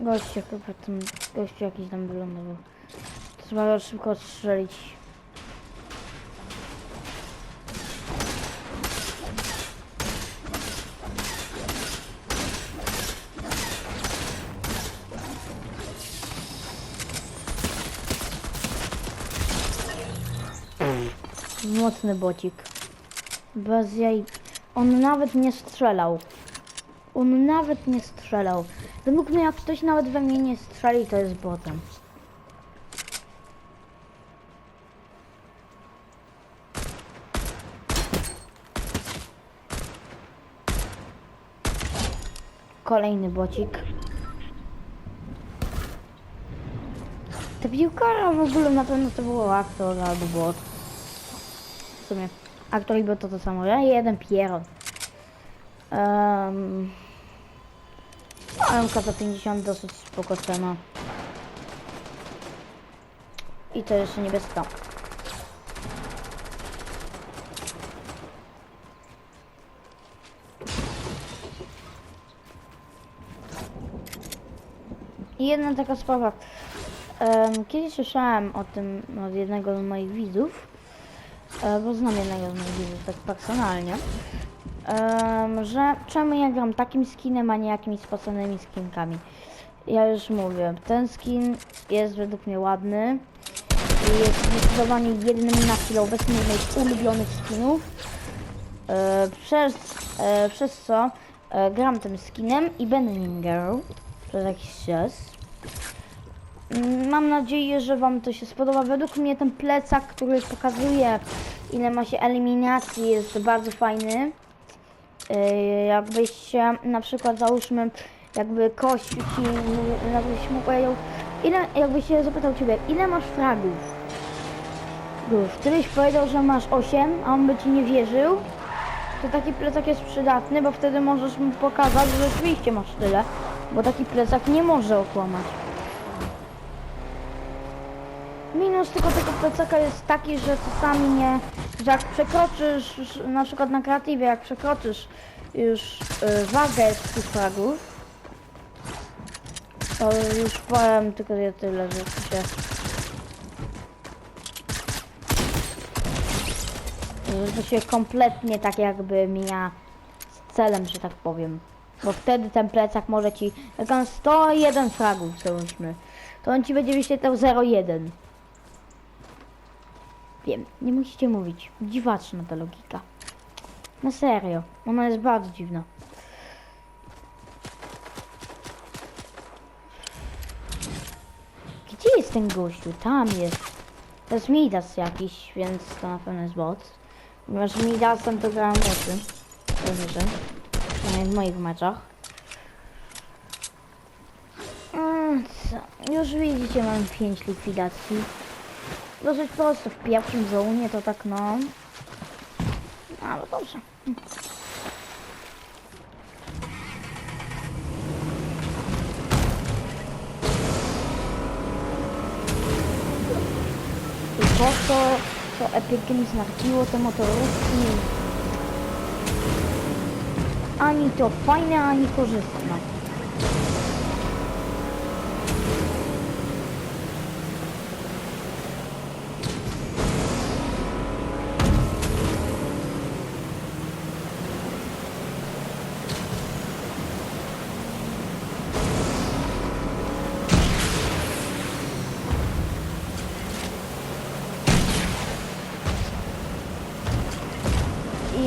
Goście chyba tam, gościu jakiś tam wylądował. Trzeba go szybko strzelić. Mocny bocik. Bez jaj. On nawet nie strzelał. On nawet nie strzelał. Według mnie jak ktoś nawet we mnie nie strzeli, to jest botem. Kolejny bocik. Ta piłkara w ogóle na pewno to było aktor albo bot. W sumie aktor i bot to to samo. Ja jeden pieron. Um, AMK za 50 dosyć spoko cena. I to jeszcze niebieska. I jedna taka sprawa. Em, kiedyś słyszałem o tym od jednego z moich widzów, e, bo znam jednego z moich widzów tak personalnie, że czemu ja gram takim skinem, a nie jakimiś spoconymi skinkami. Ja już mówię, ten skin jest według mnie ładny i jest zdecydowanie jednym na chwilę obecną z moich ulubionych skinów, e, przez, e, przez co gram tym skinem i będę nim grał przez jakiś czas. Mam nadzieję, że Wam to się spodoba. Według mnie ten plecak, który pokazuje ile ma się eliminacji jest bardzo fajny. Yy, Jakbyście na przykład załóżmy, jakby kościół ci, jakbyś mu powiedział, ile, jakbyś się zapytał Ciebie, ile masz fragów? Ty byś powiedział, że masz 8, a on by Ci nie wierzył, to taki plecak jest przydatny, bo wtedy możesz mu pokazać, że rzeczywiście masz tyle, bo taki plecak nie może okłamać. Minus tylko tego plecaka jest taki, że czasami nie, że jak przekroczysz, na przykład na kreatywie, jak przekroczysz już y, wagę z tych fragów, to już powiem tylko ja tyle, że się... Że to się kompletnie tak jakby mija z celem, że tak powiem. Bo wtedy ten plecak może ci, jak on 101 fragów załóżmy, to on ci będzie wyświetlał 01. Wiem, nie musicie mówić. Dziwaczna ta logika. Na serio, ona jest bardzo dziwna. Gdzie jest ten gościu? Tam jest. To jest Midas jakiś, więc to na pewno jest bot. Ponieważ Midasem to grałem boty. Zazwyczaj. Przynajmniej w moich meczach. Mm, co? Już widzicie, mam 5 likwidacji. Dosyć prosto w pierwszym zonie to tak no. Ale dobrze. I po co to Epic Games te motorówki? Ani to fajne, ani korzystne.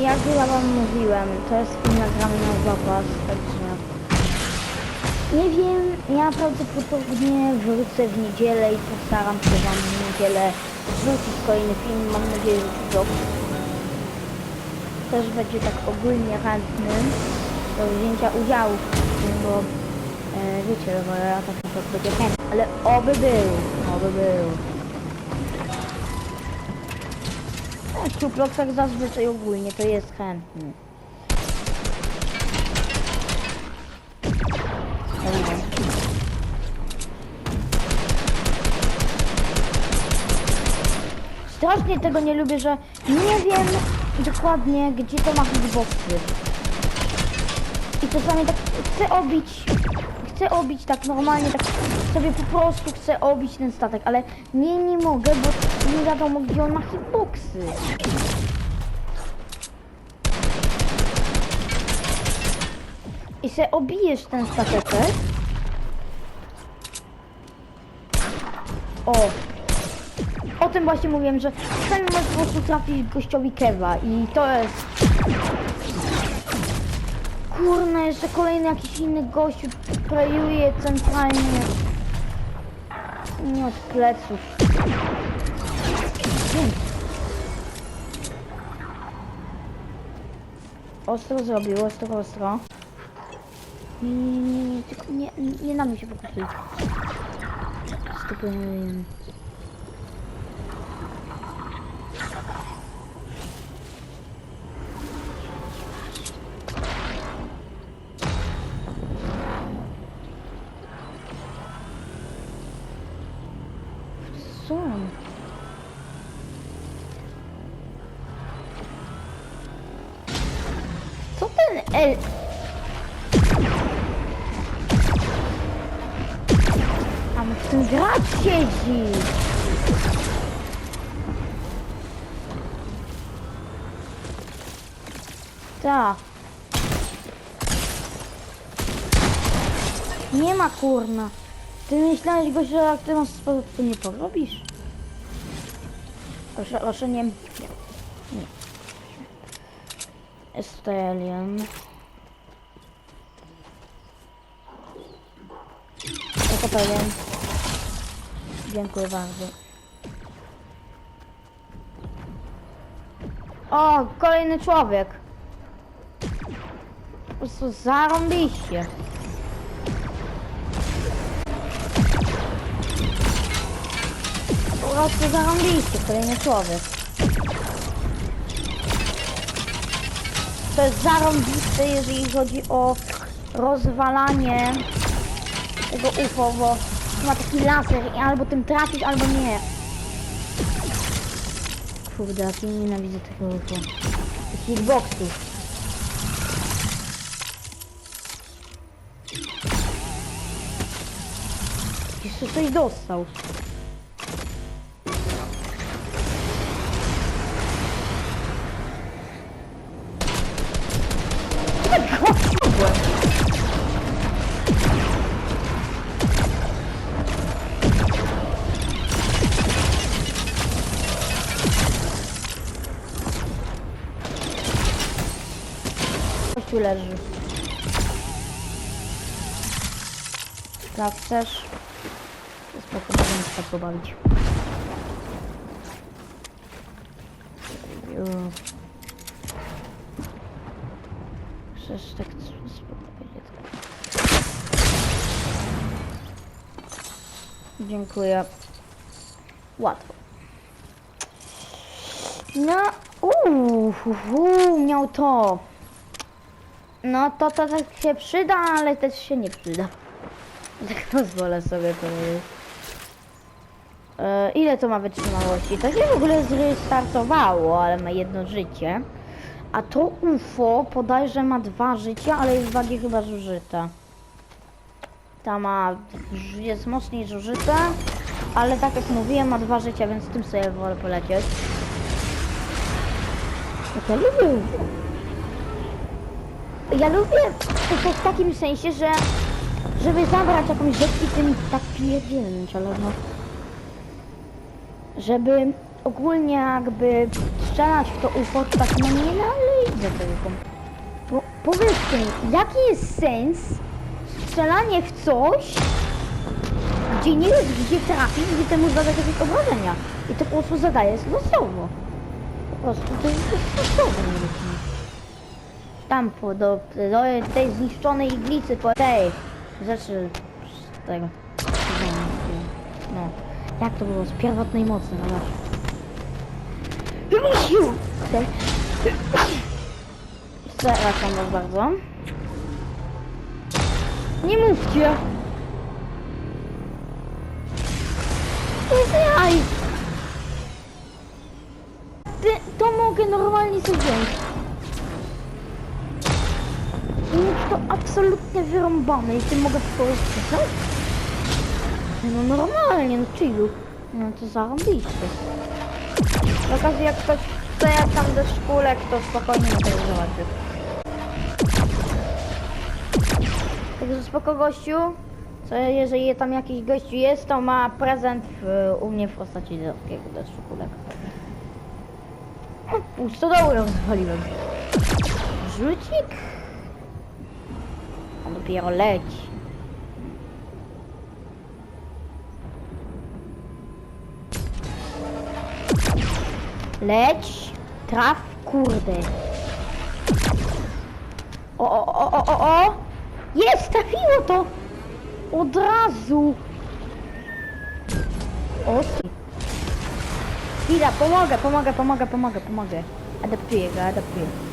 Jak ja wam mówiłem, to jest film nagrany na zapas, także... Nie wiem, ja prawdopodobnie wrócę w niedzielę i postaram się wam w niedzielę wrzucić kolejny film, mam nadzieję, że vlog też będzie tak ogólnie chętny do wzięcia udziału w tym, bo e, wiecie, bo ja tak naprawdę będzie chętny, ale oby był, oby był. Sztuplok tak zazwyczaj ogólnie to jest chętny. Strasznie tego nie lubię, że nie wiem dokładnie gdzie to ma hitboxy. I czasami tak chcę obić, chcę obić tak normalnie, tak sobie po prostu chcę obić ten statek, ale nie, nie mogę, bo nie wiadomo gdzie on ma hitboxy. I se obijesz ten stateczek. O! O tym właśnie mówiłem, że czasami możesz po prostu trafić gościowi kewa i to jest... Kurna, jeszcze kolejny jakiś inny gościu prejuje centralnie. Nie od pleców. Dzięki. Ostro zrobił, ostro, ostro. Nie, nie, nie, nie, tylko nie, nie, nie na mnie się fokusuj. Stupy. Co El... A w tym gracz siedzi. Tak. Nie ma kurna. Ty myślałeś go, że jak ty masz sposób, to nie porobisz? Proszę, proszę nie. Nie. nie. Alien. Jako pewien. Dziękuję bardzo. O, kolejny człowiek. Po prostu zarąbiście. Po prostu zarąbiście, kolejny człowiek. To jest zarąbiste, jeżeli chodzi o rozwalanie tego UFO, bo ma taki laser i albo tym trafisz, albo nie. Kurde, jak ja nienawidzę tego UFO. Tych hitboxów. Jeszcze coś dostał. Leży. Jak chcesz, spoko, możemy się tak pobawić. Chcesz tak spoko będzie to. Dziękuję. Łatwo. No, uuu, miał to. No to to tak się przyda, ale też się nie przyda. Tak pozwolę sobie powiedzieć. E, ile to ma wytrzymałości? To się w ogóle zrestartowało, ale ma jedno życie. A to UFO podajże ma dwa życia, ale jest bardziej chyba zużyte. Ta ma, jest mocniej zużyte, ale tak jak mówiłem ma dwa życia, więc tym sobie wolę polecieć. Ja lubię UFO. Ja lubię UFO w takim sensie, że żeby zabrać jakąś rzecz i tym tak pierdzielnąć, ale no... Żeby ogólnie jakby strzelać w to UFO, tak no nie należy UFO. Bo powiedzcie mi, jaki jest sens strzelanie w coś, gdzie nie wiesz gdzie trafić, gdzie temu zadać jakieś obrażenia. I to po prostu zadaje losowo. Po prostu to jest losowo. Tam po, do, do tej zniszczonej iglicy, po tej rzeczy z tego. No. Jak to było? Z pierwotnej mocy, no właśnie. Przepraszam was bardzo. Nie mówcie! Ty, to mogę normalnie sobie wziąć. To absolutnie wyrąbane i tym mogę po prostu krzyknąć? No normalnie, no chillu. No to zarąbiście. W okazji jak ktoś chce tam do szkólek, to spokojnie na tego zobaczy. Także spoko gościu. Co jeżeli tam jakiś gościu jest, to ma prezent w, u mnie w postaci dodatkiego do szkólek. O, Pół stodoły rozwaliłem. Rzucik? On dopiero leci. Leć, traf, kurde. O, o, o, o, o, o! Jest, trafiło to! Od razu! O. Chwila, pomogę, pomogę, pomogę, pomogę, pomogę. Adaptuję go, adaptuję.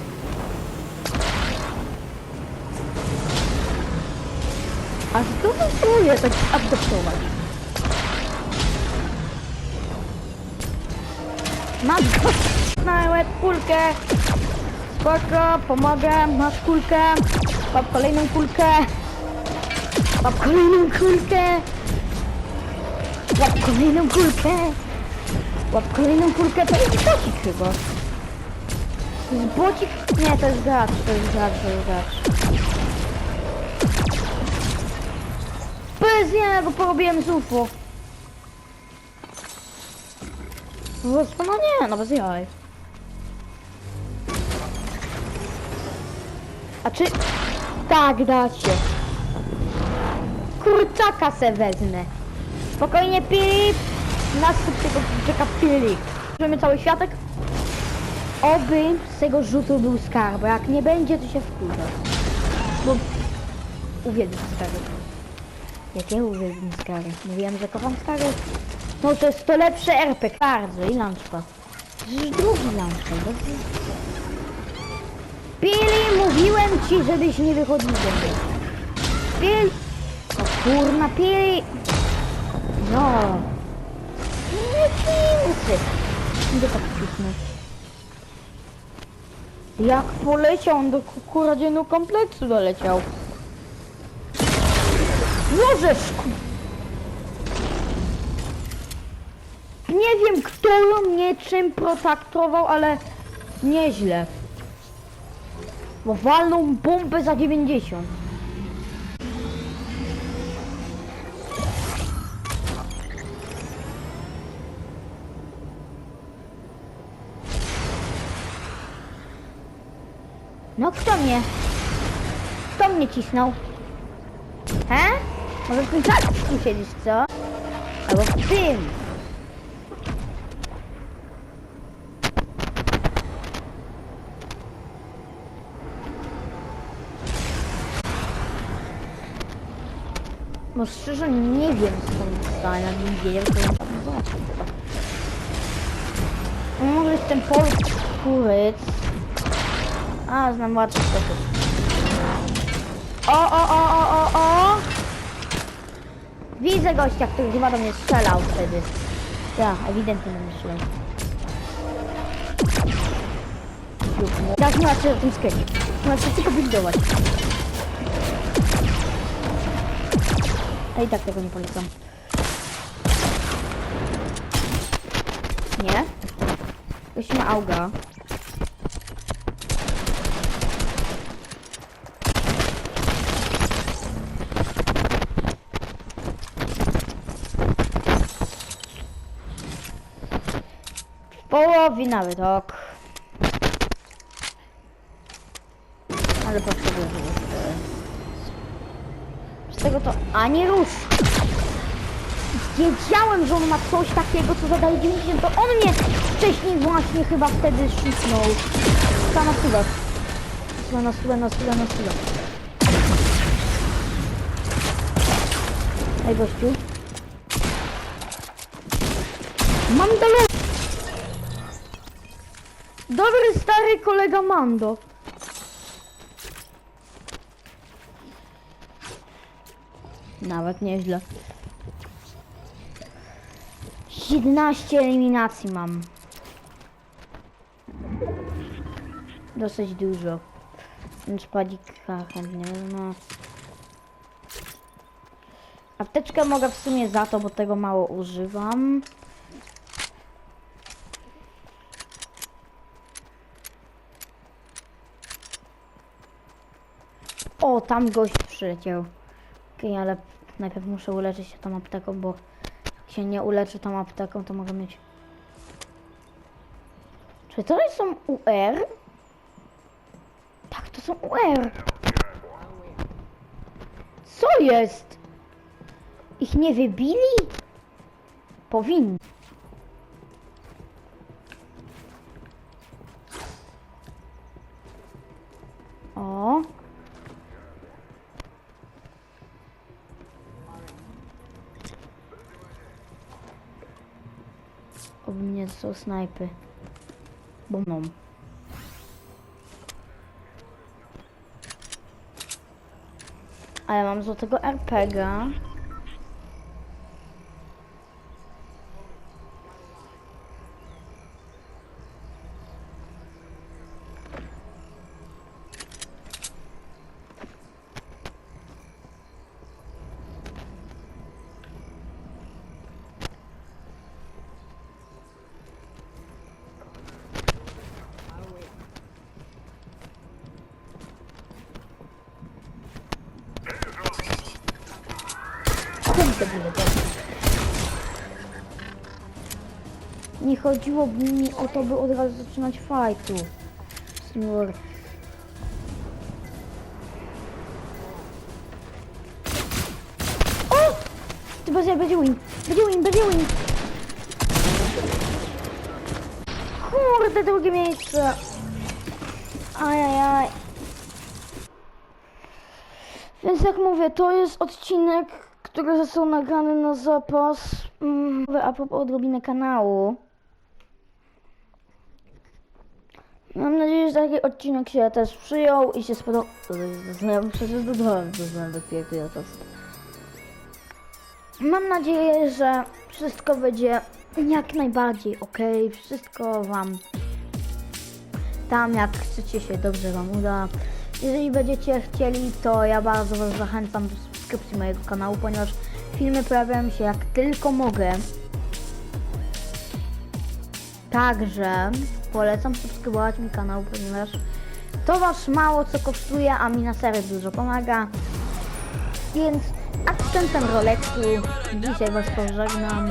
A kto próbuje tak adaptować? Mam go na łeb kulkę. Spoko, pomogę, masz kulkę. Łap kolejną kulkę. Łap kolejną kulkę. Łap kolejną kulkę. Łap kolejną kulkę. To jest bocik chyba. To jest bocik? Nie, to jest gracz, to jest gracz, to jest gracz. Bez nie, go porobiłem z UFO. Po prostu, no nie, no bez jaj. A czy... Tak, dacie. Kurczaka se wezmę. Spokojnie, Filip. Następnego czeka Filip. Bierzemy cały światek. Oby z tego rzutu był skarb, bo jak nie będzie, to się wkurzę. Bo uwielbiam skarby. Jak ja uwielbiam skary. Mówiłem, że kocham skary. No to jest to lepsze RPG. Bardzo i launchpad. Przecież drugi launchpad. bo- Billy, mówiłem ci, żebyś nie wychodził ze mnie. Billy! O kurna, Billy! No. Nie filmcy. Idę tak cisnąć. Jak poleciał on do kukurodzienu kompleksu doleciał. Łożeszku! Nie wiem kto mnie czym protaktował, ale nieźle. Bo walną bombę za 90. No kto mnie? Kto mnie cisnął? He? Może w tym czaszku siedzisz, co? Albo w tym. No szczerze nie wiem skąd dostałem, jakbym wiedział, to bym tam zobaczył chyba. No Może jest ten pol kuryc. A, znam łatwy sposób. O, o, o, o, o, o! Widzę gościa, który chyba do mnie strzelał wtedy. Ja, ewidentnie do mnie strzelał. Tak, nie ma co tym skryć. Ma co tylko buildować. A i tak tego nie polecam. Nie? Ktoś ma auga. W połowie nawet, ok. Ale potrzebuję Z tego to ani rusz. Wiedziałem, że on ma coś takiego, co zadaje 90, to on mnie wcześniej właśnie chyba wtedy szuknął. Ta na stulę. Na stulę, na stulę, na stulę. Ej, gościu. Mam dalej. Dobry stary kolega Mando. Nawet nieźle. 11 eliminacji mam. Dosyć dużo. Więc padika chętnie no. Apteczkę mogę w sumie za to, bo tego mało używam. O, tam gość przyleciał. Okej, ale najpierw muszę uleczyć się tą apteką, bo jak się nie uleczę tą apteką, to mogę mieć... Czy to są UR? Tak, to są UR. Co jest? Ich nie wybili? Powinni. To są snajpy. Bo no. A ja mam złotego RPGa. Kurde, byle Nie chodziło mi o to, by od razu zaczynać fajtu. Senior. O! Ty będzie, będzie win. Będzie win, będzie win. Kurde, drugie miejsce. Ajajaj. Więc jak mówię, to jest odcinek, który został nagrany na zapas. Mm, a propos odrobinę kanału. Mam nadzieję, że taki odcinek się też przyjął i się spodobał. Ja przecież dodałem, że będę piękny teraz. Mam nadzieję, że wszystko będzie jak najbardziej ok. Wszystko Wam tam jak chcecie się dobrze Wam uda. Jeżeli będziecie chcieli, to ja bardzo Was zachęcam do subskrypcji mojego kanału, ponieważ filmy pojawiają się jak tylko mogę. Także polecam subskrybować mi kanał, ponieważ to Was mało co kosztuje, a mi na serio dużo pomaga. Więc akcentem Rolexu dzisiaj Was pożegnam.